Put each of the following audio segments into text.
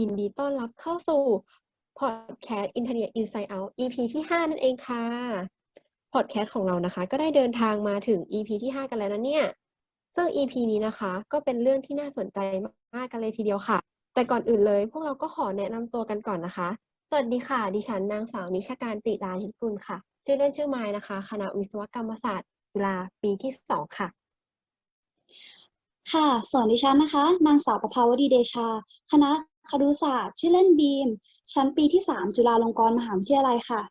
ยินดีต้อนรับเข้าสู่พอดแคสต์ Internet Inside Out EP ที่ 5 นั่นเองค่ะพอดแคสต์ของเรานะคะ ก็ได้เดินทางมาถึง EP ที่ 5 กันแล้วนะเนี่ย ซึ่ง EP นี้นะคะ ก็เป็นเรื่องที่น่าสนใจมากๆกันเลยทีเดียวค่ะ แต่ก่อนอื่นเลย พวกเราก็ขอแนะนำตัวกันก่อนนะคะ สวัสดีค่ะ ดิฉันนางสาวนิชการจิราธิกุลค่ะ ชื่อเล่นชื่อไม้นะคะ คณะวิศวกรรมศาสตร์จุฬาปีที่ 2 ค่ะค่ะส่วนดิฉันนะคะ นางสาวประภาวดีเดชา คณะ ครุศาสตร์ชื่อเล่นบีม ชั้นปีที่ 3 จุฬาลงกรณ์มหาวิทยาลัยค่ะ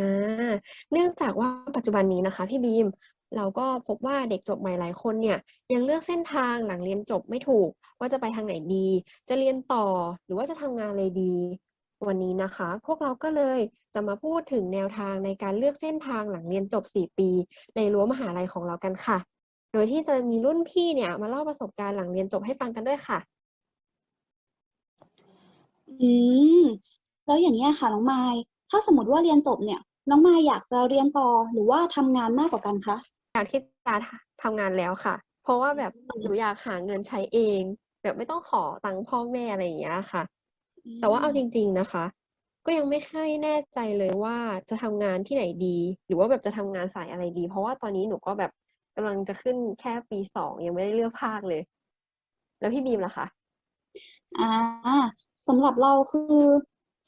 อ่า เนื่องจากว่าปัจจุบันนี้นะคะ พี่บีม เราก็พบว่าเด็กจบใหม่หลายคนเนี่ย ยังเลือกเส้นทางหลังเรียนจบไม่ถูก ว่าจะไปทางไหนดี จะเรียนต่อหรือว่าจะทำงานเลยดี วันนี้นะคะ พวกเราก็เลยจะมาพูดถึงแนวทางในการเลือกเส้นทางหลังเรียนจบ 4 ปี ในรั้วมหาลัยของเรากันค่ะ โดยที่จะมีรุ่นพี่เนี่ยมาเล่าประสบการณ์หลังเรียนจบให้ฟังกันด้วยค่ะ อืม แล้วอย่างนี้ยค่ะ น้องไมาย ถ้าสมมติว่าเรียนจบเนี่ย น้องไมายอยากจะเรียนต่อหรือว่าทำงานมากกว่ากันคะ อยากที่จะทำงานแล้วค่ะ เพราะว่าแบบหนูอยากหาเงินใช้เอง แบบไม่ต้องขอตังค์พ่อแม่อะไรอย่างเงี้ยค่ะแต่ว่าเอาจริง ๆนะคะ ก็ยังไม่ค่อยแน่ใจเลยว่าจะทำงานที่ไหนดี หรือว่าแบบจะทำงานสายอะไรดี เพราะว่าตอนนี้หนูก็แบบกำลังจะขึ้นแค่ปีสองยังไม่ได้เลือกภาคเลย แล้วพี่บีมล่ะคะ อ่า สำหรับเราคือ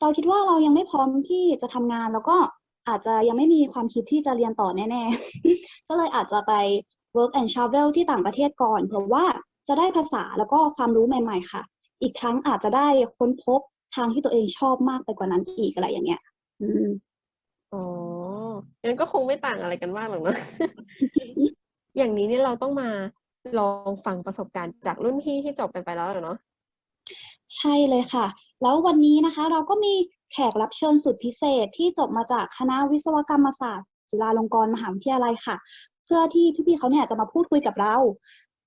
เราคิดว่าเรายังไม่พร้อมที่จะทำงาน แล้วก็อาจจะยังไม่มีความคิดที่จะเรียนต่อแน่ ๆ ก็เลยอาจจะไป work and travel ที่ต่างประเทศก่อนเผื่อว่าจะได้ภาษาแล้วก็ความรู้ใหม่ ๆ ค่ะ อีกทั้งอาจจะได้ค้นพบทางที่ตัวเองชอบมากไปกว่านั้นอีกอะไรอย่างเงี้ย อืมอ๋องั้นก็คงไม่ต่างอะไรกันมากหรอกเนอะอย่างนี้เนี่ยเราต้องมาลองฟังประสบการณ์จากรุ่นพี่ที่จบกันไปแล้วเหรอเนาะ ใช่เลยค่ะ แล้ววันนี้นะคะเราก็มีแขกรับเชิญสุดพิเศษที่จบมาจากคณะวิศวกรรมศาสตร์ จุฬาลงกรณ์มหาวิทยาลัยค่ะ เพื่อที่พี่ๆเขาเนี่ยจะมาพูดคุยกับเรา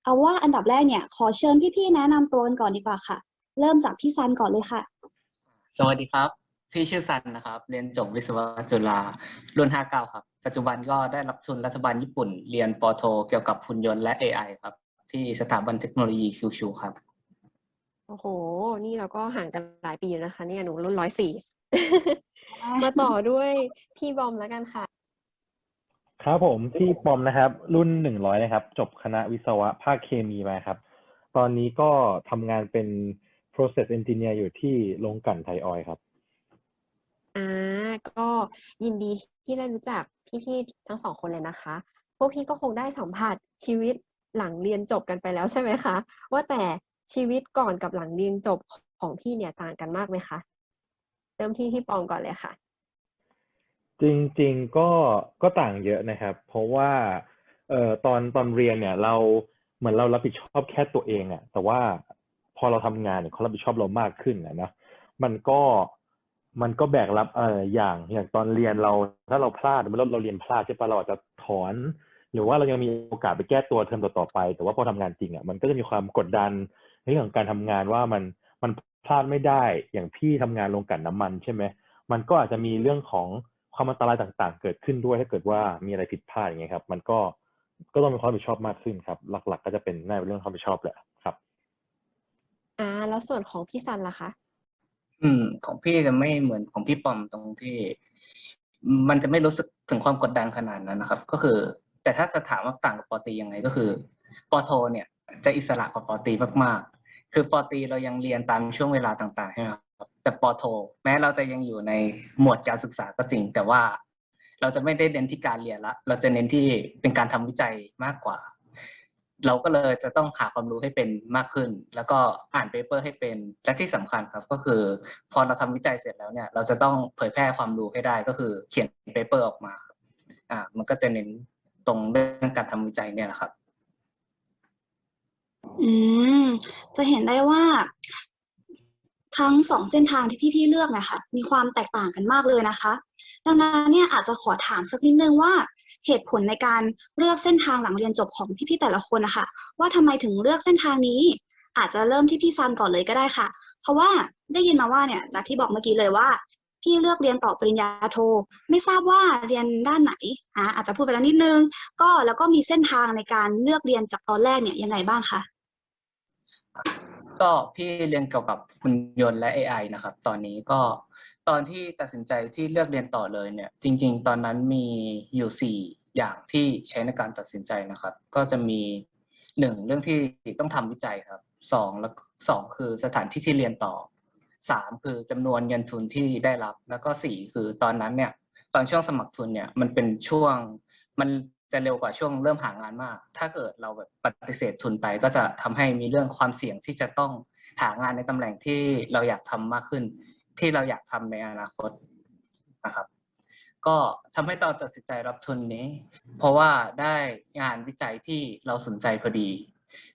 เอาว่าอันดับแรกเนี่ยขอเชิญพี่ๆแนะนำตัวกันก่อนดีกว่าค่ะ เริ่มจากพี่ซันก่อนเลยค่ะ สวัสดีครับ พี่ชื่อซันนะครับ เรียนจบวิศวะจุฬารุ่น59ครับ ปัจจุบันก็ได้รับทุนรัฐบาลญี่ปุ่น เรียนปโท เกี่ยวกับหุ่นยนต์และ AI ครับ ที่สถาบันเทคโนโลยีคิวชูครับ โอ้โห นี่เราก็ห่างกันหลายปีอยู่นะคะ เนี่ยหนูรุ่นร้อยสี่ มาต่อด้วยพี่บอมแล้วกันค่ะ ครับผมที่ปอมนะครับ รุ่นหนึ่งร้อยนะครับ จบคณะวิศวะภาคเคมีมาครับ ตอนนี้ก็ทำงานเป็น process engineer อยู่ที่โรงกลั่นไทยออยล์ครับ อ่า ก็ยินดีที่ได้รู้จักพี่ๆทั้งสองคนเลยนะคะ พวกพี่ก็คงได้สัมผัสชีวิตหลังเรียนจบกันไปแล้วใช่ไหมคะ ว่าแต่ ชีวิตก่อนกับหลังเรียนจบของพี่เนี่ยต่างกันมากไหมคะเริ่มที่พี่ปองก่อนเลยค่ะ จริงๆก็ก็ต่างเยอะนะครับ เพราะว่าเอ่อตอนตอนเรียนเนี่ยเราเหมือนเรารับผิดชอบแค่ตัวเองอะแต่ว่าพอเราทำงานเนี่ยเขารับผิดชอบเรามากขึ้นนะเนะมันก็มันก็แบกรับเอ่ออย่างอย่างตอนเรียนเรา ถ้าเราพลาดเมื่อเราเราเรียนพลาดใช่ปะเราอาจจะถอน หรือว่าเรายังมีโอกาสไปแก้ตัวเทอมต่อๆไป แต่ว่าพอทำงานจริงอะมันก็จะมีความกดดัน ในเรื่องของการทำงานว่ามันมันพลาดไม่ได้อย่างพี่ทำงานโรงกลั่นน้ำมันใช่ไหมมันก็อาจจะมีเรื่องของความอันตรายต่างๆ เกิดขึ้นด้วยถ้าเกิดว่ามีอะไรผิดพลาดอย่างเงี้ยครับ มันก็ก็ต้องมีความรับผิดชอบมากขึ้นครับ หลัก ๆ ก็จะเป็นน่าเป็นเรื่องความรับผิดชอบแหละครับอ่าแล้วส่วนของพี่ซันล่ะคะอืม ของพี่จะไม่เหมือนของพี่ปอมตรงที่ มันจะไม่รู้สึกถึงความกดดันขนาดนั้นนะครับ ก็คือ แต่ถ้าจะถามว่าต่างกับปอตรียังไงก็คือปอโทเนี่ยจะอิสระกว่าปอตรีมากๆ คือปอตีเรายังเรียนตามช่วงเวลาต่างๆใช่ไหมครับแต่ปอโท แม้เราจะยังอยู่ในหมวดการศึกษาก็จริง แต่ว่าเราจะไม่ได้เน้นที่การเรียนละ เราจะเน้นที่เป็นการทำวิจัยมากกว่า เราก็เลยจะต้องหาความรู้ให้เป็นมากขึ้น แล้วก็อ่านเปเปอร์ให้เป็น และที่สำคัญครับก็คือ พอเราทำวิจัยเสร็จแล้วเนี่ย เราจะต้องเผยแพร่ความรู้ให้ได้ก็คือเขียนเปเปอร์ออกมาอ่ามันก็จะเน้นตรงเรื่องการทำวิจัยเนี่ยแหละครับ อืม จะเห็นได้ว่า ทั้งสองเส้นทางที่พี่ๆเลือกเนะคะมีความแตกต่างกันมากเลยนะคะ ดังนั้นเนี่ยอาจจะขอถามสักนิดนึงว่าเหตุผลในการเลือกเส้นทางหลังเรียนจบของพี่ๆแต่ละคนนะคะว่าทำไมถึงเลือกเส้นทางนี้ อาจจะเริ่มที่พี่ซันก่อนเลยก็ได้ค่ะ เพราะว่าได้ยินมาว่าเนี่ยจากที่บอกเมื่อกี้เลยว่าพี่เลือกเรียนต่อปริญญาโท ไม่ทราบว่าเรียนด้านไหนอ่าอาจจะพูดไปแล้วนิดนึง ก็แล้วก็มีเส้นทางในการเลือกเรียนจากตอนแรกเนี่ยยังไงบ้างคะ ก็พี่เรียนเกี่ยวกับหุ่นยนต์และ AI นะครับ ตอนนี้ก็ตอนที่ตัดสินใจที่เลือกเรียนต่อเลยเนี่ย จริง ๆ ตอนนั้นมีอยู่สี่อย่างที่ใช้ในการตัดสินใจนะครับ ก็จะมีหนึ่งเรื่องที่ต้องทำวิจัยครับสองแล้วสองคือสถานที่ที่เรียนต่อสามคือจำนวนเงินทุนที่ได้รับ แล้วก็สี่คือตอนนั้นเนี่ย ตอนช่วงสมัครทุนเนี่ยมันเป็นช่วงมัน จะเร็วกว่าช่วงเริ่มหางานมาก ถ้าเกิดเราแบบปฏิเสธทุนไป ก็จะทำให้มีเรื่องความเสี่ยงที่จะต้องหางานในตำแหน่งที่เราอยากทำมากขึ้น ที่เราอยากทำในอนาคตนะครับ ก็ทำให้ตอนตัดสินใจรับทุนนี้ เพราะว่าได้งานวิจัยที่เราสนใจพอดี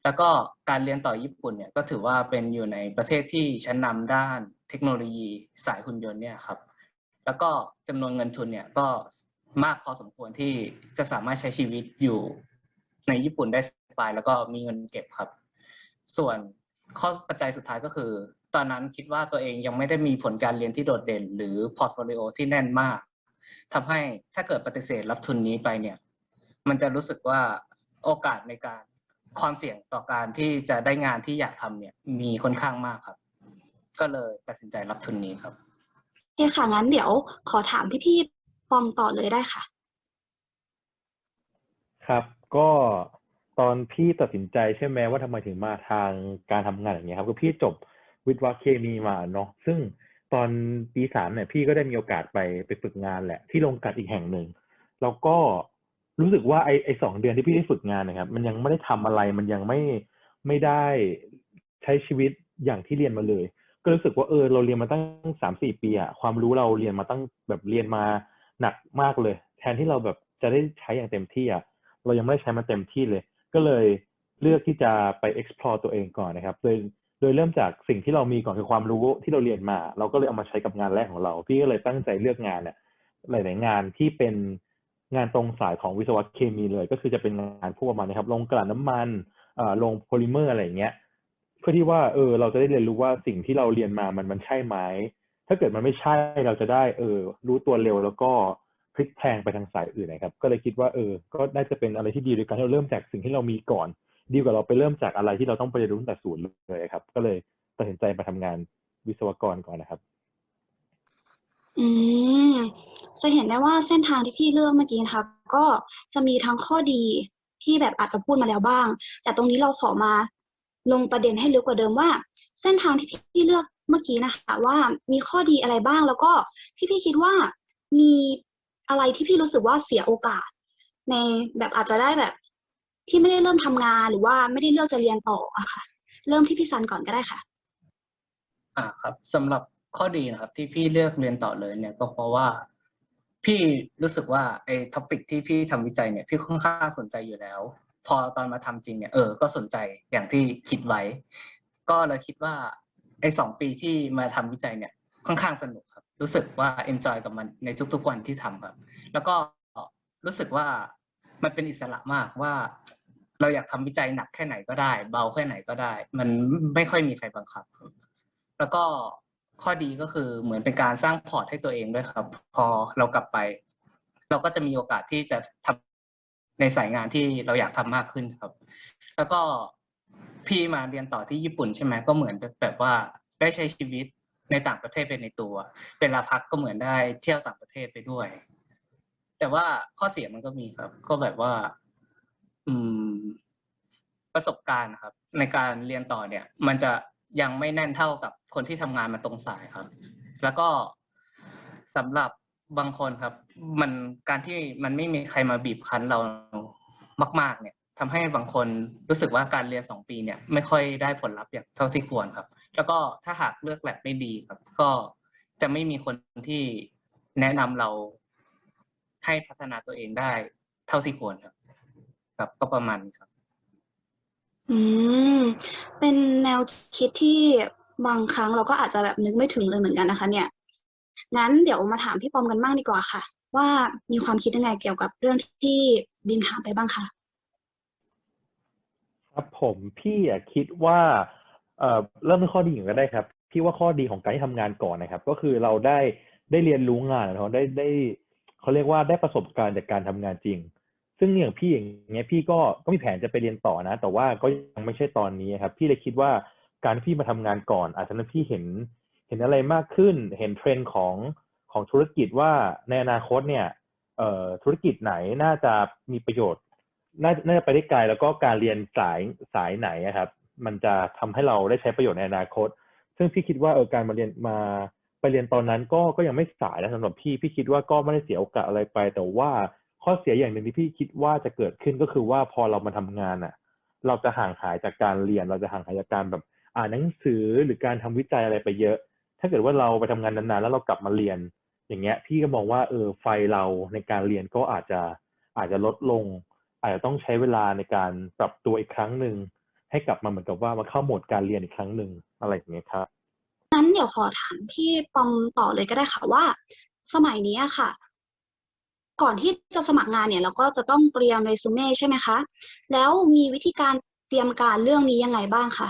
แล้วก็การเรียนต่อญี่ปุ่นเนี่ยก็ถือว่าเป็นอยู่ในประเทศที่ชั้นนำด้านเทคโนโลยีสายหุ่นยนต์เนี่ยครับ แล้วก็จำนวนเงินทุนเนี่ยก็ มากพอสมควรที่จะสามารถใช้ชีวิตอยู่ในญี่ปุ่นได้สบายแล้วก็มีเงินเก็บครับ ส่วนข้อปัจจัยสุดท้ายก็คือ ตอนนั้นคิดว่าตัวเองยังไม่ได้มีผลการเรียนที่โดดเด่น หรือพอร์ตโฟลิโอที่แน่นมากทำให้ถ้าเกิดปฏิเสธรับทุนนี้ไปเนี่ย มันจะรู้สึกว่าโอกาสในการความเสี่ยงต่อการที่จะได้งานที่อยากทำเนี่ย มีค่อนข้างมากครับ ก็เลยตัดสินใจรับทุนนี้ครับโอเคค่ะงั้นเดี๋ยวขอถามที่พี่ ปอมต่อเลยได้ค่ะ ครับ ก็ตอนพี่ตัดสินใจใช่ไหมว่าทำไมถึงมาทางการทำงานอย่างเงี้ยครับก็พี่จบวิศวะเคมีมาเนาะซึ่งตอนปีสามเนี่ยพี่ก็ได้มีโอกาสไปไปฝึกงานแหละ ที่โรงกลันอีกแห่งหนึ่งแล้วก็รู้สึกว่าไอไอสองเดือนที่พี่ได้ฝึกงานนะครับ มันยังไม่ได้ทำอะไรมันยังไม่ไม่ได้ใช้ชีวิตอย่างที่เรียนมาเลย ก็รู้สึกว่าเออเราเรียนมาตั้งสามสี่ปีอะความรู้เราเรียนมาตั้งแบบเรียนมา หนักมากเลย แทนที่เราแบบจะได้ใช้อย่างเต็มที่อะเรายังไม่ได้ใช้มันเต็มที่เลย ก็เลยเลือกที่จะไป explore ตัวเองก่อนนะครับโดยโดยเริ่มจากสิ่งที่เรามีก่อนคือความรู้ที่เราเรียนมา เราก็เลยเอามาใช้กับงานแรกของเรา พี่ก็เลยตั้งใจเลือกงานเนี่ยหลาย ๆ งานที่เป็นงานตรงสายของวิศวะเคมีเลย ก็คือจะเป็นงานพวกประมาณนะครับลงกลั่นน้ำมันเอ่อลงโพลิเมอร์อะไรอย่างเงี้ย เพื่อที่ว่าเออเราจะได้เรียนรู้ว่าสิ่งที่เราเรียนมามันมันใช่ไหม ถ้าเกิดมันไม่ใช่เราจะได้เออรู้ตัวเร็วแล้วก็พลิกแพงไปทางสายอื่นนะครับ ก็เลยคิดว่าเออ ก็น่าจะเป็นอะไรที่ดีโดยการที่เราเริ่มจากสิ่งที่เรามีก่อน ดีกว่าเราไปเริ่มจากอะไรที่เราต้องไปเรียนรู้ตั้งแต่ศูนย์เลยครับ ก็เลยตัดสินใจมาทำงานวิศวกรก่อนนะครับ อืมจะเห็นได้ว่าเส้นทางที่พี่เลือกเมื่อกี้นะคะก็จะมีทั้งข้อดีที่แบบอาจจะพูดมาแล้วบ้าง แต่ตรงนี้เราขอมาลงประเด็นให้ลึกกว่าเดิมว่า เส้นทางที่พี่เลือก เมื่อกี้นะคะว่ามีข้อดีอะไรบ้าง แล้วก็ที่พี่คิดว่ามีอะไรที่พี่รู้สึกว่าเสียโอกาส ในแบบอาจจะได้แบบ ที่ไม่ได้เริ่มทำงานหรือว่าไม่ได้เลือกจะเรียนต่ออะค่ะ เริ่มที่พี่ซันก่อนก็ได้ค่ะ อ่าครับสำหรับข้อดีนะครับที่พี่เลือกเรียนต่อเลยเนี่ยก็เพราะว่าพี่รู้สึกว่าไอ้ท็อปิกที่พี่ทำวิจัยเนี่ยพี่ค่อนข้างสนใจอยู่แล้ว พอตอนมาทำจริงเนี่ยเออก็สนใจอย่างที่คิดไว้ ก็เลยคิดว่า ไอ้สองปีที่มาทำวิจัยเนี่ยค่อนข้างสนุกครับ รู้สึกว่า enjoy กับมันในทุกๆวันที่ทำครับ แล้วก็รู้สึกว่ามันเป็นอิสระมากว่า เราอยากทำวิจัยหนักแค่ไหนก็ได้ เบาแค่ไหนก็ได้ มันไม่ค่อยมีใครบังคับครับ แล้วก็ข้อดีก็คือเหมือนเป็นการสร้างพอร์ตให้ตัวเองด้วยครับ พอเรากลับไป เราก็จะมีโอกาสที่จะทำในสายงานที่เราอยากทำมากขึ้นครับ แล้วก็ พี่มาเรียนต่อที่ญี่ปุ่นใช่ไหมก็เหมือนแบบว่าได้ใช้ชีวิตในต่างประเทศเป็นในตัวเวลาพักก็เหมือนได้เที่ยวต่างประเทศไปด้วย แต่ว่าข้อเสียมันก็มีครับ ก็แบบว่า อืม ประสบการณ์ครับ ในการเรียนต่อเนี่ย มันจะยังไม่แน่นเท่ากับคนที่ทำงานมาตรงสายครับ แล้วก็สำหรับบางคนครับ มันการที่มันไม่มีใครมาบีบคั้นเรามาก ๆ เนี่ย ทำให้บางคนรู้สึกว่าการเรียนสองปีเนี่ยไม่ค่อยได้ผลลัพธ์อย่างเท่าที่ควรครับ แล้วก็ถ้าหากเลือกแลบไม่ดีครับ ก็จะไม่มีคนที่แนะนำเราให้พัฒนาตัวเองได้เท่าที่ควรครับ ครับก็ประมาณครับ อืมเป็นแนวคิดที่บางครั้งเราก็อาจจะแบบนึกไม่ถึงเลยเหมือนกันนะคะ เนี่ยงั้นเดี๋ยวมาถามพี่ปอมกันบ้างดีกว่าค่ะ ว่ามีความคิดยังไงเกี่ยวกับเรื่องที่บิมถามไปบ้างคะ ครับผมพี่อะคิดว่าเอ่อเริ่มที่ข้อดีก่อนก็ได้ครับ พี่ว่าข้อดีของการที่ทำงานก่อนนะครับ ก็คือเราได้ได้เรียนรู้งานเราได้ได้เขาเรียกว่าได้ประสบการณ์จากการทำงานจริง ซึ่งอย่างพี่อย่างเงี้ยพี่ก็ก็มีแผนจะไปเรียนต่อนะ แต่ว่าก็ยังไม่ใช่ตอนนี้ครับ พี่เลยคิดว่าการที่พี่มาทำงานก่อน อาจจะทำให้พี่เห็นเห็นอะไรมากขึ้น เห็นเทรนด์ของของธุรกิจว่าในอนาคตเนี่ยเอ่อธุรกิจไหนน่าจะมีประโยชน์ น่าน่าจะไปได้ไกลแล้วก็การเรียนสายสายไหนครับ มันจะทำให้เราได้ใช้ประโยชน์ในอนาคต ซึ่งพี่คิดว่าเออการมาเรียนมาไปเรียนตอนนั้นก็ก็ยังไม่สายนะสำหรับพี่พี่คิดว่าก็ไม่ได้เสียโอกาสอะไรไป แต่ว่าข้อเสียอย่างหนึ่งที่พี่คิดว่าจะเกิดขึ้นก็คือว่าพอเรามาทำงานอะ เราจะห่างหายจากการเรียน เราจะห่างหายจากการแบบอ่านหนังสือหรือการทำวิจัยอะไรไปเยอะ ถ้าเกิดว่าเราไปทำงานนานๆแล้วเรากลับมาเรียน อย่างเงี้ย พี่ก็มองว่าเออไฟเราในการเรียนก็อาจจะอาจจะลดลง อาจจะต้องใช้เวลาในการปรับตัวอีกครั้งหนึ่งให้กลับมาเหมือนกับว่ามาเข้าโหมดการเรียนอีกครั้งหนึ่งอะไรอย่างเงี้ยครับงั้นเดี๋ยวขอถามพี่ปอมต่อเลยก็ได้ค่ะว่า สมัยนี้อะค่ะ ก่อนที่จะสมัครงานเนี่ย เราก็จะต้องเตรียมเรซูเม่ใช่ไหมคะแล้วมีวิธีการเตรียมการเรื่องนี้ยังไงบ้างคะ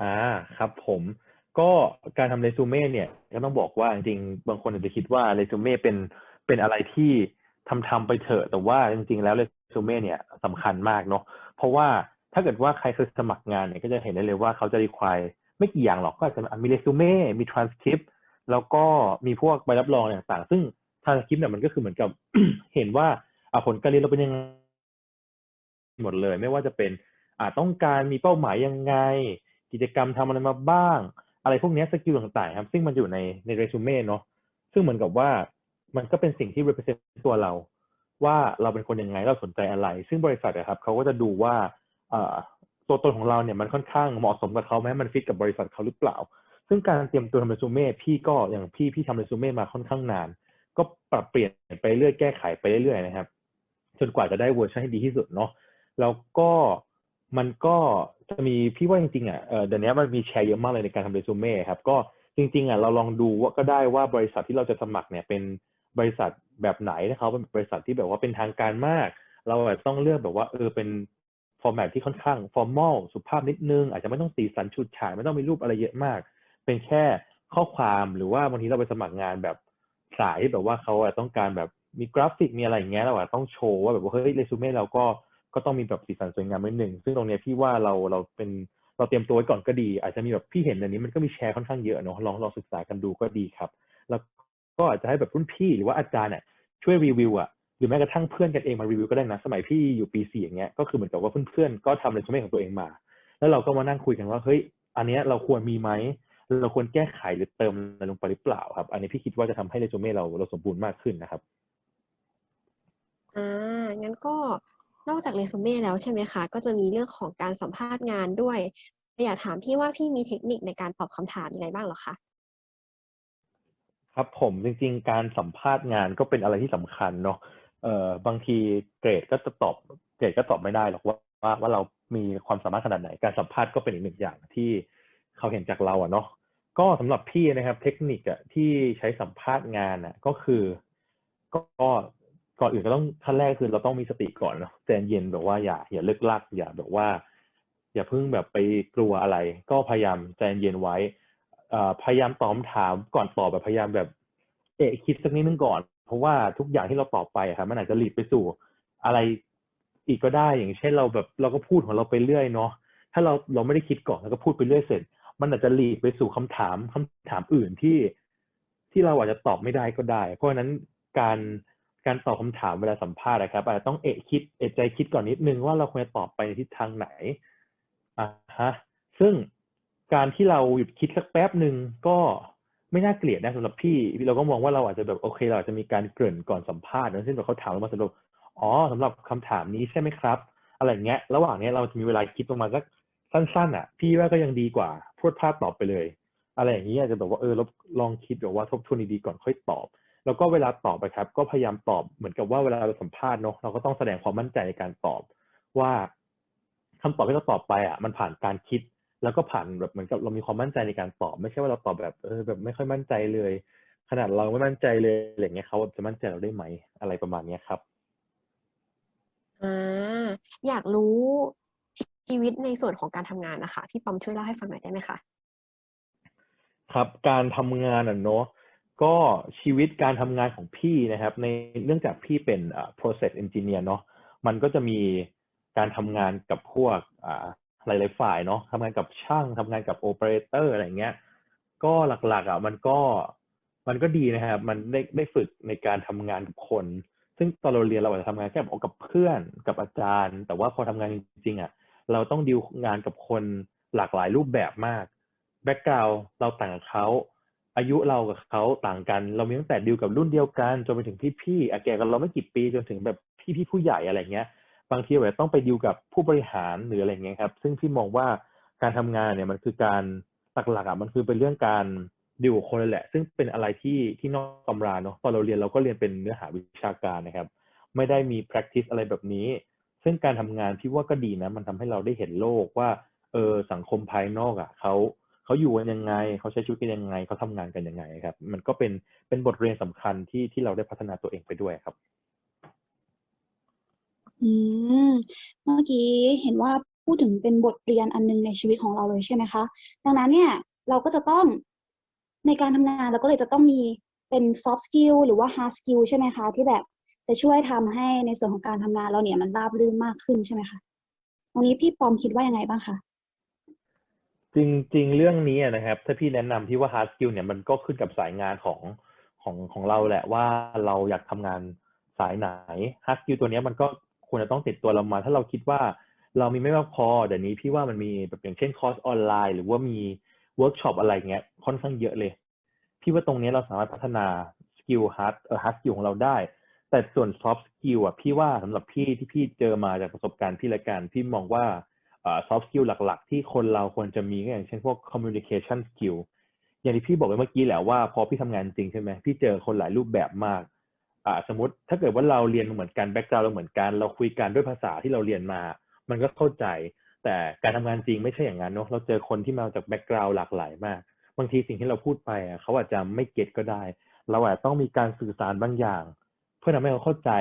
อ่าครับผมก็การทำเรซูเม่เนี่ยก็ต้องบอกว่าจริงๆบางคนอาจจะคิดว่าเรซูเม่เป็นเป็นอะไรที่ ทำทำไปเถอะแต่ว่าจริง ๆ แล้วเรซูเม่เนี่ยสำคัญมากเนาะเพราะว่าถ้าเกิดว่าใครเคยสมัครงานเนี่ยก็จะเห็นได้เลยว่าเขาจะ require ไม่กี่อย่างหรอกก็อาจจะมีเรซูเม่มี transcript แล้วก็มีพวกใบรับรองต่างๆ ซึ่ง transcript เนี่ยมันก็คือเหมือนกับเห็นว่าอผลการเรียนเราเป็นยังไงหมดเลย ไม่ว่าจะเป็นอาต้องการมีเป้าหมายยังไง กิจกรรมทำอะไรมาบ้าง อะไรพวกนี้สกิลต่างๆ ครับ ซึ่งมันอยู่ในในเรซูเม่เนาะซึ่งเหมือนกับว่า มันก็เป็นสิ่งที่ represent ตัวเรา ว่าเราเป็นคนยังไงเราสนใจอะไร ซึ่งบริษัทอะครับเขาก็จะดูว่าตัวตนของเราเนี่ยมันค่อนข้างเหมาะสมกับเขาไหมมันฟิตกับบริษัทเขาหรือเปล่า ซึ่งการเตรียมตัวทำเรซูเม่พี่ก็อย่างพี่พี่ทำเรซูเม่มาค่อนข้างนาน ก็ปรับเปลี่ยนไปเรื่อยแก้ไขไปเรื่อยนะครับ จนกว่าจะได้เวอร์ชันที่ดีที่สุดเนาะแล้วก็มันก็จะมีพี่ว่าจริงๆอะเออเดี๋ยวนี้มันมีแชร์เยอะมากเลยในการทำเรซูเม่ครับก็จริงๆอะเราลองดูว่าก็ได้ว่าบริษัทที่เราจะสมัครเนี่ยเป็น บริษัทแบบไหนถ้าเขาเป็นบริษัทที่แบบว่าเป็นทางการมาก เราอาจจะต้องเลือกแบบว่าเออเป็นฟอร์แมตที่ค่อนข้างฟอร์มอลสุภาพนิดนึง อาจจะไม่ต้องสีสันชุดฉาดไม่ต้องมีรูปอะไรเยอะมาก เป็นแค่ข้อความหรือว่าบางทีเราไปสมัครงานแบบสายที่แบบว่าเขาอะต้องการแบบมีกราฟิกมีอะไรอย่างเงี้ยเราอะต้องโชว์ว่าแบบว่าเฮ้ยเรซูเม่เราก็ก็ต้องมีแบบสีสันสวยงามนิดนึงซึ่งตรงเนี้ยพี่ว่าเราเราเป็นเราเตรียมตัวไว้ก่อนก็ดี อาจจะมีแบบพี่เห็นอันนี้มันก็มีแชร์ค่อนข้างเยอะเนาะลองลองศึกษากันดูก็ดีครับ แล้ว ก็อาจจะให้แบบรุ่นพี่หรือว่าอาจารย์เนี่ยช่วยรีวิวอะหรือแม้กระทั่งเพื่อนกันเองมารีวิวก็ได้นะ สมัยพี่อยู่ปีสี่อย่างเงี้ยก็คือเหมือนกับว่าเพื่อนๆก็ทำเรซูเม่ของตัวเองมา แล้วเราก็มานั่งคุยกันว่าเฮ้ยอันเนี้ยเราควรมีไหมเราควรแก้ไขหรือเติมอะไรลงไปหรือเปล่าครับ อันนี้พี่คิดว่าจะทำให้เรซูเม่เราเราสมบูรณ์มากขึ้นนะครับอ่างั้นก็นอกจากเรซูเม่แล้วใช่ไหมคะก็จะมีเรื่องของการสัมภาษณ์งานด้วยอยากถามพี่ว่าพี่มีเทคนิคในการตอบคำถามยังไงบ้างหรอคะ ครับผมจริงๆ การสัมภาษณ์งานก็เป็นอะไรที่สำคัญเนาะเอ่อบางทีเกรดก็จะตอบเกรดก็ตอบไม่ได้หรอกว่าว่าว่าเรามีความสามารถขนาดไหน การสัมภาษณ์ก็เป็นอีกหนึ่งอย่างที่เขาเห็นจากเราอะเนาะก็สำหรับพี่นะครับเทคนิคอะที่ใช้สัมภาษณ์งานอะก็คือก็ก่อนอื่นก็ต้องขั้นแรกคือเราต้องมีสติก่อนเนาะใจเย็นแบบว่าอย่าอย่าเลิกลักอย่าแบบว่า อย่าเพิ่งแบบไปกลัวอะไร ก็พยายามใจเย็นไว้ พยายามตอบถามก่อนตอบแบบพยายามแบบ เอะคิดสักนิดนึงก่อน เพราะว่าทุกอย่างที่เราตอบไปอะครับมันอาจจะหลีดไปสู่อะไรอีกก็ได้อย่างเช่นเราแบบเราก็พูดของเราไปเรื่อยเนาะถ้าเราเราไม่ได้คิดก่อนแล้วก็พูดไปเรื่อยเสร็จ มันอาจจะหลีดไปสู่คำถามคำถามอื่นที่ที่เราอาจจะตอบไม่ได้ก็ได้ เพราะฉะนั้นการการตอบคำถามเวลาสัมภาษณ์นะครับอาจจะต้องเอะคิดเอะใจคิดก่อนนิดนึงว่าเราควรจะตอบไปในทิศทางไหนอะฮะซึ่ง การที่เราหยุดคิดสักแป๊บหนึ่งก็ไม่น่าเกลียดนะสำหรับพี่ เราก็มองว่าเราอาจจะแบบโอเค เราอาจจะมีการเกริ่นก่อนสัมภาษณ์นะเช่นแบบเขาถามเรามาสรุปอ๋อสำหรับคำถามนี้ใช่ไหมครับ อะไรเงี้ย ระหว่างเนี้ยเราจะมีเวลาคิดประมาณสักสั้นๆอะ พี่ว่าก็ยังดีกว่าพูดพลาดตอบไปเลย อะไรอย่างนี้อาจจะแบบว่าเออลองลองคิดแบบว่าทบทวนดีๆก่อนค่อยตอบ แล้วก็เวลาตอบไปครับ ก็พยายามตอบเหมือนกับว่าเวลาเราสัมภาษณ์เนาะเราก็ต้องแสดงความมั่นใจในการตอบว่าคำตอบที่เราตอบไปอะ มันผ่านการคิด แล้วก็ผ่านแบบเหมือนกับเรามีความมั่นใจในการตอบไม่ใช่ว่าเราตอบแบบเออแบบไม่ค่อยมั่นใจเลย ขนาดเราไม่มั่นใจเลยอะไรอย่างเงี้ยเขาจะมั่นใจเราได้ไหมอะไรประมาณเนี้ยครับอ่าอยากรู้ชีวิตในส่วนของการทำงานนะคะพี่ปอมช่วยเล่าให้ฟังหน่อยได้ไหมคะครับการทำงานอะเนาะก็ชีวิตการทำงานของพี่นะครับ ในเนื่องจากพี่เป็นอ่า process engineer เนาะมันก็จะมีการทำงานกับพวกอ่า หลาย ๆ ฝ่ายเนาะทำงานกับช่างทำงานกับโอเปอเรเตอร์อะไรเงี้ย ก็หลัก ๆ อะมันก็มันก็ดีนะครับ มันได้ได้ฝึกในการทำงานกับคน ซึ่งตอนเราเรียนเราอาจจะทำงานแค่บบกับเพื่อนกับอาจารย์ แต่ว่าพอทำงานจริงๆอะเราต้องดีลงานกับคนหลากหลายรูปแบบมากแบ็กกราวเราต่างกับเขาอายุเรากับเขาต่างกัน เรามีตั้งแต่ดีลกับรุ่นเดียวกัน จนไปถึงพี่ๆอะแก่กันเราไม่กี่ปีจนถึงแบบพี่ๆผู้ใหญ่อะไรเงี้ย บางทีเราต้องไปดีลกับผู้บริหารหรืออะไรเงี้ยครับ ซึ่งพี่มองว่าการทำงานเนี่ยมันคือการหลักๆอะมันคือเป็นเรื่องการดีลกับคนแหละ ซึ่งเป็นอะไรที่ที่นอกตำราเนาะตอนเราเรียนเราก็เรียนเป็นเนื้อหาวิชาการนะครับ ไม่ได้มี practice อะไรแบบนี้ ซึ่งการทำงานพี่ว่าก็ดีนะ มันทำให้เราได้เห็นโลกว่าเออสังคมภายนอกอะเขาเขาอยู่กันยังไงเขาใช้ชีวิตกันยังไงเขาทำงานกันยังไงครับ มันก็เป็นเป็นบทเรียนสำคัญที่ที่เราได้พัฒนาตัวเองไปด้วยครับ อืม เมื่อกี้เห็นว่าพูดถึงเป็นบทเรียนอันหนึงในชีวิตของเราเลยใช่ไหมคะ ดังนั้นเนี่ยเราก็จะต้องในการทำงานเราก็เลยจะต้องมีเป็น soft skill หรือว่า hard skill ใช่ไหมคะ ที่แบบจะช่วยทำให้ในส่วนของการทำงานเราเนี่ยมันราบรื่นมากขึ้นใช่ไหมคะตรงนี้พี่ปอมคิดว่ายังไงบ้างคะจริง ๆ เรื่องนี้นะครับ ถ้าพี่แนะนำพี่ว่า hard skill เนี่ยมันก็ขึ้นกับสายงานของของของเราแหละว่าเราอยากทำงานสายไหน hard skill ตัวเนี้ยมันก็ ควรจะต้องติดตัวเรามา ถ้าเราคิดว่าเรามีไม่มากพอเดี๋ยวนี้พี่ว่ามันมีแบบอย่างเช่นคอร์สออนไลน์ หรือว่ามีเวิร์กช็อปอะไรเงี้ยค่อนข้างเยอะเลย พี่ว่าตรงนี้เราสามารถพัฒนาสกิลฮาร์ดเอ่อฮาร์ดสกิลของเราได้ แต่ส่วน soft skill อะพี่ว่าสำหรับพี่ที่พี่เจอมาจากประสบการณ์พี่ละกันพี่มองว่าเอ่อ soft skill หลัก ๆ ที่คนเราควรจะมีก็อย่างเช่นพวก communication skill อย่างที่พี่บอกไปเมื่อกี้แหละว่าพอพี่ทำงานจริงใช่ไหมพี่เจอคนหลายรูปแบบมาก อ่าสมมติถ้าเกิดว่าเราเรียนเหมือนกันแบ็กกราวเราเหมือนกัน เราคุยกันด้วยภาษาที่เราเรียนมา มันก็เข้าใจ แต่การทำงานจริงไม่ใช่อย่างนั้นเนาะเราเจอคนที่มาจากแบ็กกราวหลากหลายมาก บางทีสิ่งที่เราพูดไปอะเขาอาจจะไม่เก็ตก็ได้ เราอาจจะต้องมีการสื่อสารบางอย่าง เพื่อทำให้เขาเข้าใจ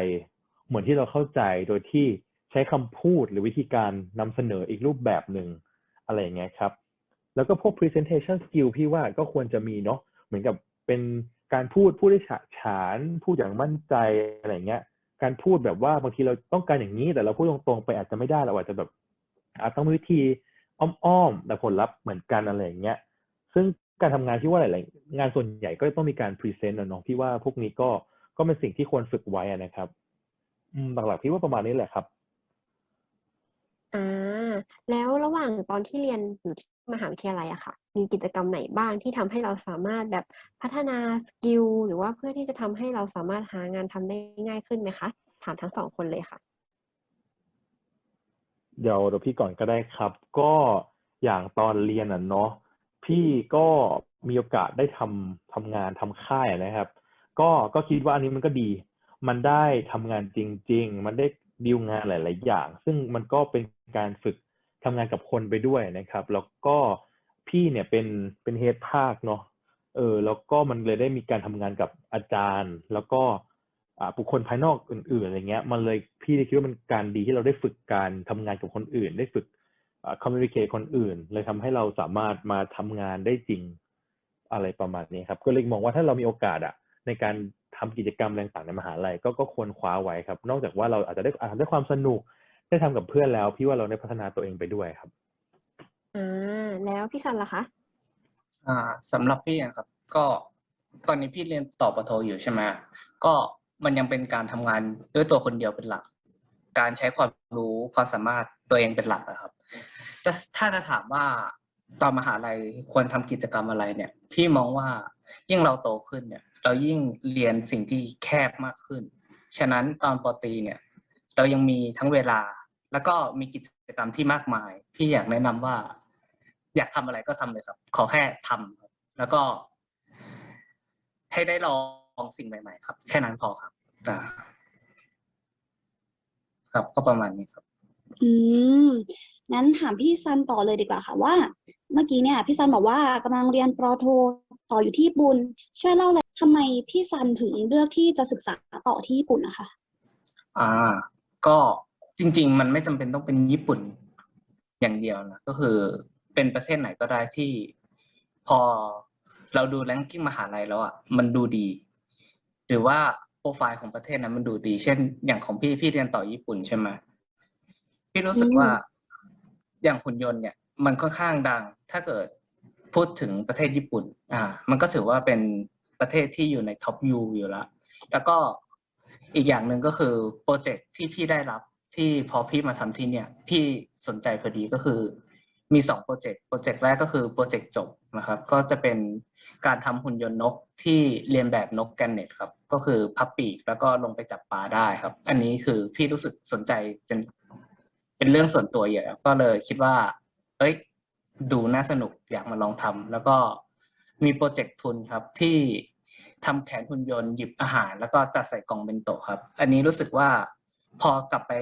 เหมือนที่เราเข้าใจโดยที่ใช้คำพูดหรือวิธีการนำเสนออีกรูปแบบหนึ่งอะไรอย่างเงี้ยครับแล้วก็พวก presentation skill พี่ว่าก็ควรจะมีเนาะเหมือนกับเป็น การพูดพูดได้ฉะฉานพูดอย่างมั่นใจอะไรเงี้ย การพูดแบบว่าบางทีเราต้องการอย่างนี้แต่เราพูดตรงๆไปอาจจะไม่ได้เราอาจจะแบบอาจต้องมีวิธีอ้อมๆแต่ผลลัพธ์เหมือนกันอะไรอย่างเงี้ย ซึ่งการทำงานที่ว่าหลายๆงานส่วนใหญ่ก็ต้องมีการพรีเซนต์นะเนาะพี่ว่าพวกนี้ก็ก็เป็นสิ่งที่ควรฝึกไว้นะครับหลักๆพี่ว่าประมาณนี้แหละครับอ่า แล้วระหว่างตอนที่เรียนอยู่ที่มหาวิทยาลัยอะค่ะ มีกิจกรรมไหนบ้างที่ทำให้เราสามารถแบบพัฒนาสกิลหรือว่าเพื่อที่จะทำให้เราสามารถหางานทำได้ง่ายขึ้นไหมคะ ถามทั้งสองคนเลยค่ะ เดี๋ยวเดี๋ยวพี่ก่อนก็ได้ครับ ก็อย่างตอนเรียนอะเนาะพี่ก็มีโอกาสได้ทำทำงานทำค่ายนะครับ ก็ก็คิดว่าอันนี้มันก็ดี มันได้ทำงานจริง ๆ มันได้ดีลงานหลาย ๆ อย่าง ซึ่งมันก็เป็นการฝึก ทำงานกับคนไปด้วยนะครับ แล้วก็พี่เนี่ยเป็นเป็นเฮดภาคเนาะเออแล้วก็มันเลยได้มีการทำงานกับอาจารย์ แล้วก็บุคคลภายนอกอื่นๆอะไรเงี้ย มันเลยพี่เลยคิดว่ามันการดีที่เราได้ฝึกการทำงานกับคนอื่น ได้ฝึกคอมมิวนิเคชคนอื่น เลยทำให้เราสามารถมาทำงานได้จริงอะไรประมาณนี้ครับ ก็เลยมองว่าถ้าเรามีโอกาสอะในการทำกิจกรรมอะไรต่างๆในมหาลัยก็ก็ควรคว้าไว้ครับ นอกจากว่าเราอาจจะได้อาจจะได้ความสนุก ได้ทำกับเพื่อนแล้ว พี่ว่าเราได้พัฒนาตัวเองไปด้วยครับอ่าแล้วพี่ซันล่ะคะ อ่าสำหรับพี่อะครับ ก็ตอนนี้พี่เรียนต่อปอโทอยู่ใช่ไหมก็มันยังเป็นการทำงานด้วยตัวคนเดียวเป็นหลัก การใช้ความรู้ความสามารถตัวเองเป็นหลักนะครับแต่ถ้าจะถามว่าตอนมหาลัยควรทำกิจกรรมอะไรเนี่ย พี่มองว่ายิ่งเราโตขึ้นเนี่ย เรายิ่งเรียนสิ่งที่แคบมากขึ้น ฉะนั้นตอนปอตรีเนี่ย เรายังมีทั้งเวลา แล้วก็มีกิจกรรมที่มากมาย พี่อยากแนะนำว่า อยากทำอะไรก็ทำเลยครับ ขอแค่ทำครับแล้วก็ ให้ได้ลองสิ่งใหม่ ๆ ครับ แค่นั้นพอครับอ่าครับก็ประมาณนี้ครับ อืมงั้นถามพี่ซันต่อเลยดีกว่าค่ะว่า เมื่อกี้เนี่ย พี่ซันบอกว่ากำลังเรียนปรโทต่ออยู่ที่ญี่ปุ่นช่วยเล่าเลยทำไมพี่ซันถึงเลือกที่จะศึกษาต่อที่ญี่ปุ่นนะคะ อ่า ก็จริง ๆ มันไม่จำเป็นต้องเป็นญี่ปุ่นอย่างเดียวนะก็คือเป็นประเทศไหนก็ได้ที่พอเราดูแรงกิ้งมหาลัยแล้วอะมันดูดี หรือว่าโปรไฟล์ของประเทศนั้นมันดูดี เช่น อย่างของพี่พี่เรียนต่อญี่ปุ่นใช่ไหมพี่รู้สึกว่าอย่างหุ่นยนต์เนี่ย มันค่อนข้างดัง ถ้าเกิดพูดถึงประเทศญี่ปุ่น อ่า มันก็ถือว่าเป็นประเทศที่อยู่ในท็อปยูอยู่แล้วแล้วก็ อีกอย่างหนึ่งก็คือโปรเจกต์ที่พี่ได้รับที่พอพี่มาทำที่เนี่ย พี่สนใจพอดีก็คือมีสองโปรเจกต์โปรเจกต์แรกก็คือโปรเจกต์จบนะครับ ก็จะเป็นการทำหุ่นยนต์นกที่เรียนแบบนกแกนเน็ตครับ ก็คือพับปีกแล้วก็ลงไปจับปลาได้ครับ อันนี้คือพี่รู้สึกสนใจเป็นเป็นเรื่องส่วนตัวเยอะก็เลยคิดว่า เอ้ย ดูน่าสนุกอยากมาลองทำแล้วก็มีโปรเจกต์ทุนครับที่ ทำแขนหุ่นยนต์หยิบอาหาร แล้วก็จัดใส่กล่องเบนโตครับ อันนี้รู้สึกว่าพอกลับไป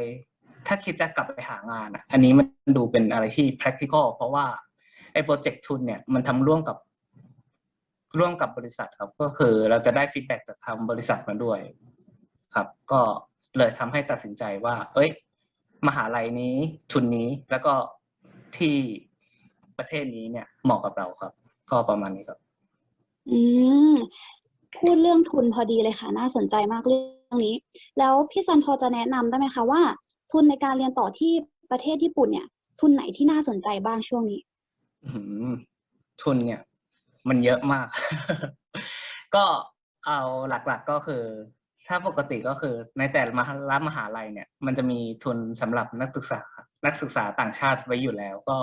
ถ้าคิดจะกลับไปหางานอะ อันนี้มันดูเป็นอะไรที่ practical เพราะว่าไอ้โปรเจกต์ทุนเนี่ยมันทำร่วมกับ ร่วมกับบริษัทครับ ก็คือเราจะได้ฟีดแบ็จากทางบริษัทมาด้วย ครับ ก็เลยทำให้ตัดสินใจว่า เอ้ย มหาลัยนี้ทุนนี้แล้วก็ที่ประเทศนี้เนี่ยเหมาะกับเราครับ ก็ประมาณนี้ครับ อืม พูดเรื่องทุนพอดีเลยค่ะ น่าสนใจมากเรื่องนี้ แล้วพี่ซันพอจะแนะนำได้ไหมคะว่า ทุนในการเรียนต่อที่ประเทศญี่ปุ่นเนี่ย ทุนไหนที่น่าสนใจบ้างช่วงนี้ทุนเนี่ย มันเยอะมาก ก็เอาหลักๆก็คือ ถ้าปกติก็คือในแต่ละมหาลัยมหาลัยเนี่ย มันจะมีทุนสำหรับนักศึกษา นักศึกษาต่างชาติไว้อยู่แล้ว ก็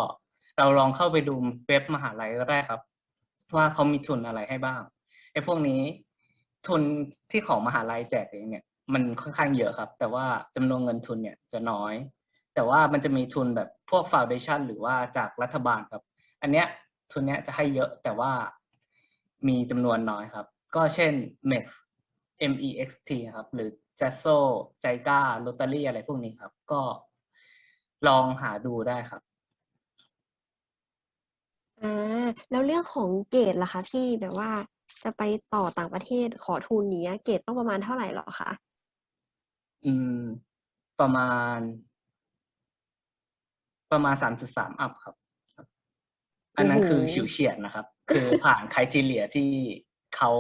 เราลองเข้าไปดูเว็บมหาลัยก็ได้ครับ ว่าเขามีทุนอะไรให้บ้าง ไอ้พวกนี้ทุนที่ของมหาลัยแจกเองเนี่ยมันค่อนข้างเยอะครับ แต่ว่าจำนวนเงินทุนเนี่ยจะน้อย แต่ว่ามันจะมีทุนแบบพวกฟาวเดชันหรือว่าจากรัฐบาลครับ อันเนี้ยทุนเนี้ยจะให้เยอะแต่ว่ามีจำนวนน้อยครับ ก็เช่น MEX MEXT ครับ หรือ j a s o j i g a Rotary อะไรพวกนี้ครับ ก็ลองหาดูได้ครับ อ่าแล้วเรื่องของเกรดล่ะคะพี่ แบบว่าจะไปต่อต่างประเทศ ขอทุนเนี้ย เกรดต้องประมาณเท่าไหร่หรอคะ อืม ประมาณ ประมาณสามจุดสามอัพครับ ครับอันนั้นคือโอ้โหฉิวเฉียดนะครับ คือผ่านคุณทีเลียที่เขา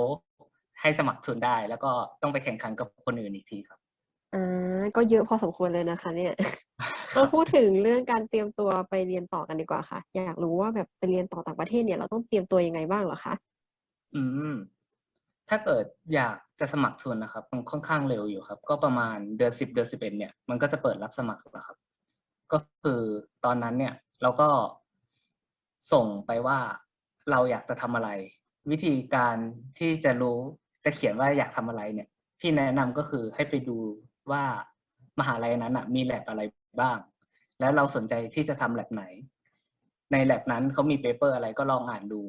ให้สมัครทุนได้ แล้วก็ต้องไปแข่งขันกับคนอื่นอีกทีครับ อ่า ก็เยอะพอสมควรเลยนะคะเนี่ย เราพูดถึงเรื่องการเตรียมตัวไปเรียนต่อกันดีกว่าค่ะ อยากรู้ว่าแบบไปเรียนต่อต่างประเทศเนี่ย เราต้องเตรียมตัวยังไงบ้างเหรอคะ อืม ถ้าเกิดอยากจะสมัครทุนนะครับ มันค่อนข้างเร็วอยู่ครับ ก็ประมาณเดือนสิบเดือนสิบเอ็ดเนี่ย มันก็จะเปิดรับสมัครแล้วครับ ก็คือตอนนั้นเนี่ยเราก็ส่งไปว่าเราอยากจะทำอะไร วิธีการที่จะรู้จะเขียนว่าอยากทำอะไรเนี่ย พี่แนะนำก็คือให้ไปดู ว่ามหาลัยนั้นมีแลบอะไรบ้าง แล้วเราสนใจที่จะทำแลบไหน ในแลบนั้นเขามีเปเปอร์อะไรก็ลองอ่านดู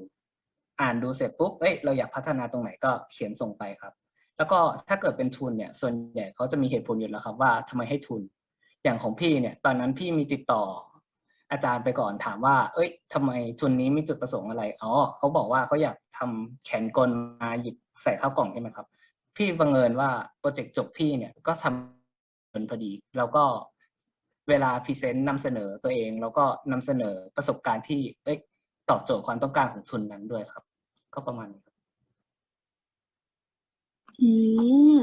อ่านดูเสร็จปุ๊บเอ้ยเราอยากพัฒนาตรงไหนก็เขียนส่งไปครับ แล้วก็ถ้าเกิดเป็นทุนเนี่ย ส่วนใหญ่เขาจะมีเหตุผลอยู่แล้วครับ ว่าทำไมให้ทุน อย่างของพี่เนี่ย ตอนนั้นพี่มีติดต่อ อาจารย์ไปก่อนถามว่า เอ้ยทำไมทุนนี้มีจุดประสงค์อะไรอ๋อเขาบอกว่าเขาอยากทำแขนกลมาหยิบใส่เข้ากล่องใช่ไหมครับ พี่บังเอิญว่าโปรเจกต์จบพี่เนี่ยก็ทำเงินพอดี แล้วก็เวลาพรีเซนต์นำเสนอตัวเอง แล้วก็นำเสนอประสบการณ์ที่เอ้ยตอบโจทย์ความต้องการของทุนนั้นด้วยครับ ก็ประมาณนี้ครับอืม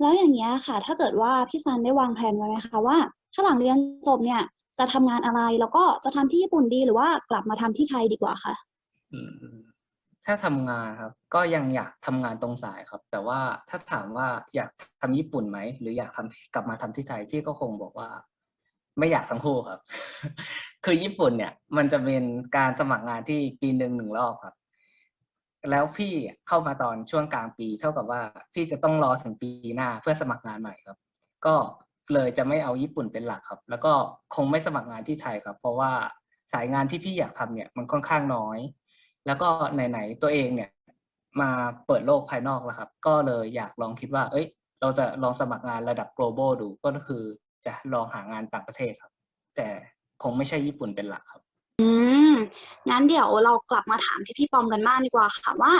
แล้วอย่างเงี้ยค่ะ ถ้าเกิดว่าพี่ซันได้วางแผนไว้ไหมคะว่า ถ้าหลังเรียนจบเนี่ยจะทำงานอะไรแล้วก็จะทำที่ญี่ปุ่นดีหรือว่ากลับมาทำที่ไทยดีกว่าค่ะ อืม ถ้าทำงานครับ ก็ยังอยากทำงานตรงสายครับ แต่ว่าถ้าถามว่าอยากทำญี่ปุ่นไหมหรืออยากทำกลับมาทำที่ไทยพี่ก็คงบอกว่า ไม่อยากทั้งคู่ครับ คือญี่ปุ่นเนี่ย มันจะเป็นการสมัครงานที่ปีหนึ่งหนึ่งรอบครับ แล้วพี่เข้ามาตอนช่วงกลางปี เท่ากับว่าพี่จะต้องรอถึงปีหน้าเพื่อสมัครงานใหม่ครับ ก็เลยจะไม่เอาญี่ปุ่นเป็นหลักครับ แล้วก็คงไม่สมัครงานที่ไทยครับ เพราะว่าสายงานที่พี่อยากทำเนี่ย มันค่อนข้างน้อย แล้วก็ไหนๆตัวเองเนี่ยมาเปิดโลกภายนอกแล้วครับ ก็เลยอยากลองคิดว่า เอ้ย เราจะลองสมัครงานระดับ global ดูก็คือจะลองหางานต่างประเทศครับ แต่คงไม่ใช่ญี่ปุ่นเป็นหลักครับ อืมงั้นเดี๋ยวเรากลับมาถามที่พี่ปอมกันบ้างดีกว่าค่ะว่า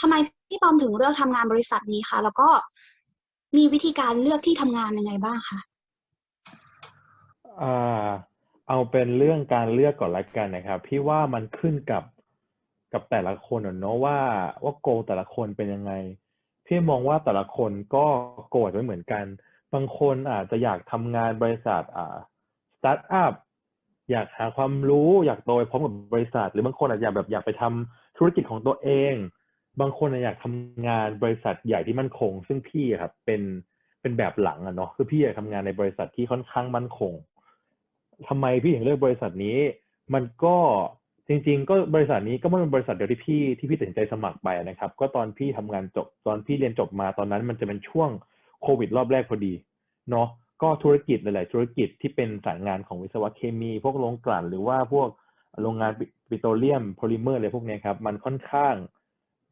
ทำไมพี่ปอมถึงเลือกทำงานบริษัทนี้คะแล้วก็มีวิธีการเลือกที่ทำงานยังไงบ้างคะอ่าเอาเป็นเรื่องการเลือกก่อนละกันนะครับ พี่ว่ามันขึ้นกับ กับแต่ละคนเนาะว่าว่าโกแต่ละคนเป็นยังไง พี่มองว่าแต่ละคนก็โกไม่เหมือนกัน บางคนอาจจะอยากทำงานบริษัทอ่าสตาร์ทอัพอยากหาความรู้อยากโตไปพร้อมกับบริษัท หรือบางคนอาจจะแบบอยากไปทำธุรกิจของตัวเอง บางคนอยากทำงานบริษัทใหญ่ที่มั่นคง ซึ่งพี่ครับเป็นเป็นแบบหลังอะเนาะคือพี่อยากทำงานในบริษัทที่ค่อนข้างมั่นคงทำไมพี่ถึงเลือกบริษัทนี้ มันก็ จริง ๆ ก็บริษัทนี้ก็ไม่เป็นบริษัทเดียวที่พี่ที่พี่ตัดสินใจสมัครไปนะครับ ก็ตอนพี่ทำงานจบตอนพี่เรียนจบมาตอนนั้น มันจะเป็นช่วงโควิด รอบแรกพอดีเนาะก็ธุรกิจหลาย ๆ ธุรกิจที่เป็นสายงานของวิศวะเคมี พวกโรงกลั่นหรือว่าพวกโรงงานปิโตรเลียมโพลิเมอร์อะไรพวกนี้ครับ มันค่อนข้าง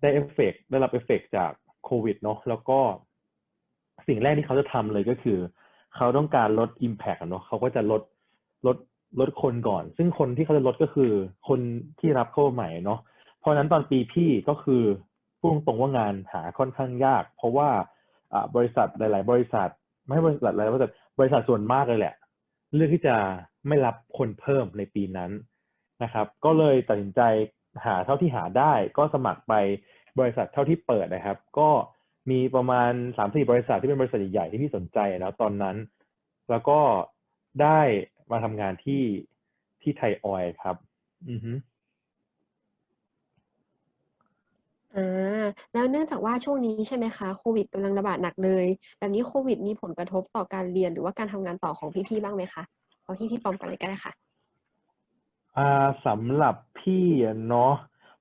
ได้เอฟเฟกต์ได้รับเอฟเฟกต์จากโควิดเนาะแล้วก็สิ่งแรกที่เขาจะทำเลยก็คือ เขาต้องการลด Impact เนาะเขาก็จะลดลด ลดคนก่อน ซึ่งคนที่เขาจะลดก็คือ คนที่รับเข้าใหม่เนาะเพราะนั้นตอนปีพี่ก็คือพูดตรงว่างานหาค่อนข้างยาก เพราะว่าบริษัทหลาย ๆ บริษัท ไม่บริษัทหลายบริษัทบริษัทส่วนมากเลยแหละ เลือกที่จะไม่รับคนเพิ่มในปีนั้นนะครับ ก็เลยตัดสินใจหาเท่าที่หาได้ ก็สมัครไปบริษัทเท่าที่เปิดนะครับ ก็มีประมาณสามสี่บริษัทที่เป็นบริษัทใหญ่ๆที่พี่สนใจแล้วตอนนั้น แล้วก็ได้ มาทำงานที่ที่ไทยออยล์ครับ อือฮึอ่าแล้วเนื่องจากว่าช่วงนี้ใช่ไหมคะโควิดกำลังระบาดหนักเลย แบบนี้โควิดมีผลกระทบต่อการเรียนหรือว่าการทำงานต่อของพี่ๆบ้างไหมคะเอาที่พี่ปอมกันเลยก็ได้ค่ะ อ่าสำหรับพี่อะเนาะ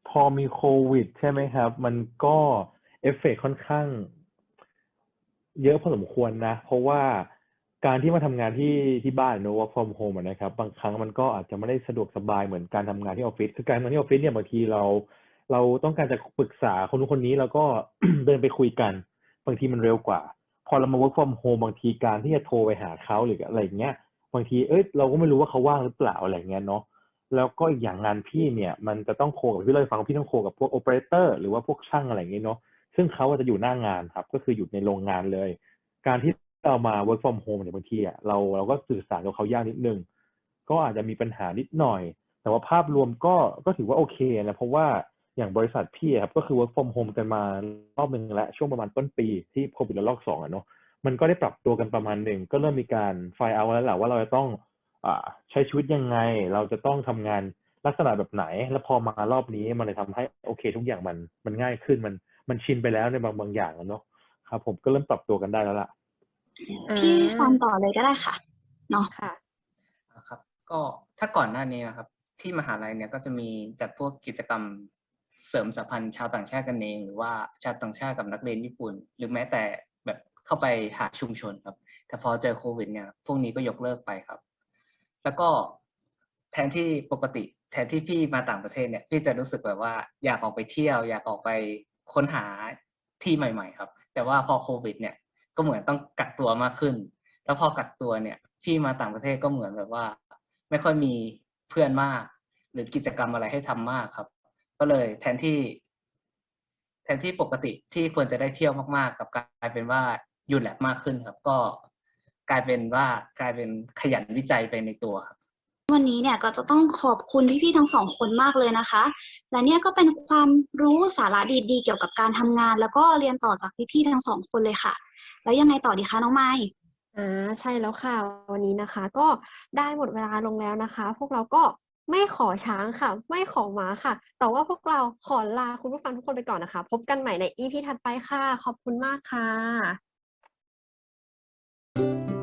พอมีโควิด ใช่ไหมครับ มันก็เอฟเฟกต์ค่อนข้าง เยอะพอสมควรนะ เพราะว่า การที่มาทำงานที่ที่บ้านเนอะ work from home นะครับ บางครั้งมันก็อาจจะไม่ได้สะดวกสบายเหมือนการทำงานที่ออฟฟิศคือการทำงานที่ออฟฟิศเนี่ยบางทีเรา เราต้องการจะปรึกษาคนนู้นคนนี้แล้วก็เดินไปคุยกัน บางทีมันเร็วกว่า พอเรามา work from home บางทีการที่จะโทรไปหาเขาหรืออะไรอย่างเงี้ยบางทีเอ้ยเราก็ไม่รู้ว่าเขาว่างหรือเปล่าอะไรเงี้ยเนาะแล้วก็อีกอย่างงานพี่เนี่ย มันจะต้องโคกับพี่เลยฟังว่าพี่ต้องโคกับพวกโอเปอเรเตอร์หรือว่าพวกช่างอะไรเงี้ยเนาะซึ่งเขาจะอยู่หน้างานครับ ก็คืออยู่ในโรงงานเลย การที่ เรามา work from home เนี่ยบางทีอะเราเราก็สื่อสารกับเขายากนิดนึง ก็อาจจะมีปัญหานิดหน่อย แต่ว่าภาพรวมก็ก็ถือว่าโอเคนะเพราะว่าอย่างบริษัทพี่ครับก็คือ work from home กันมารอบหนึ่งแล้วช่วงประมาณต้นปีที่โควิดระลอกสองอะเนาะมันก็ได้ปรับตัวกันประมาณหนึ่งก็เริ่มมีการไฟเอาแล้วแหละว่าเราจะต้องอใช้ชีวิตยังไง เราจะต้องทำงานลักษณะแบบไหน แล้วพอมารอบนี้มันเลยทำให้โอเค ทุกอย่างมันมันง่ายขึ้นมันมันชินไปแล้วในบางบางอย่างอะเนาะครับ ผมก็เริ่มปรับตัวกันได้แล้วล่ะ พี่อ่าซันต่อเลยก็ได้ค่ะเนาะค่ะนะครับ ก็ถ้าก่อนหน้านี้นะครับ ที่มหาลัยเนี่ยก็จะมีจัดพวกกิจกรรมเสริมสัมพันธ์ชาวต่างชาติกันเอง หรือว่าชาวต่างชาติกับนักเรียนญี่ปุ่น หรือแม้แต่แบบเข้าไปหาชุมชนครับ แต่พอเจอโควิด เนี่ย พวกนี้ก็ยกเลิกไปครับ แล้วก็แทนที่ปกติ แทนที่พี่มาต่างประเทศเนี่ยพี่จะรู้สึกแบบว่าอยากออกไปเที่ยว อยากออกไปค้นหาที่ใหม่ ๆ ครับ แต่ว่าพอโควิด เนี่ย ก็เหมือนต้องกักตัวมากขึ้น แล้วพอกักตัวเนี่ยพี่มาต่างประเทศก็เหมือนแบบว่า ไม่ค่อยมีเพื่อนมาก หรือกิจกรรมอะไรให้ทำมากครับ ก็เลยแทนที่ แทนที่ปกติที่ควรจะได้เที่ยวมากๆ กับกลายเป็นว่าหยุดแลบมากขึ้นครับ ก็กลายเป็นว่ากลายเป็นขยันวิจัยไปในตัวครับวันนี้เนี่ยก็จะต้องขอบคุณพี่ๆทั้งสองคนมากเลยนะคะ และเนี่ยก็เป็นความรู้สาระดีๆ เกี่ยวกับการทำงาน แล้วก็เรียนต่อจากพี่ๆทั้งสองคนเลยค่ะ แล้วยังไงต่อดีคะน้องไม้อ่าใช่แล้วค่ะวันนี้นะคะ ก็ได้หมดเวลาลงแล้วนะคะ พวกเราก็ไม่ขอช้างค่ะ ไม่ขอหมาค่ะ แต่ว่าพวกเราขอลาคุณผู้ฟังทุกคนไปก่อนนะคะ พบกันใหม่ในอีพีถัดไปค่ะ ขอบคุณมากค่ะ thank you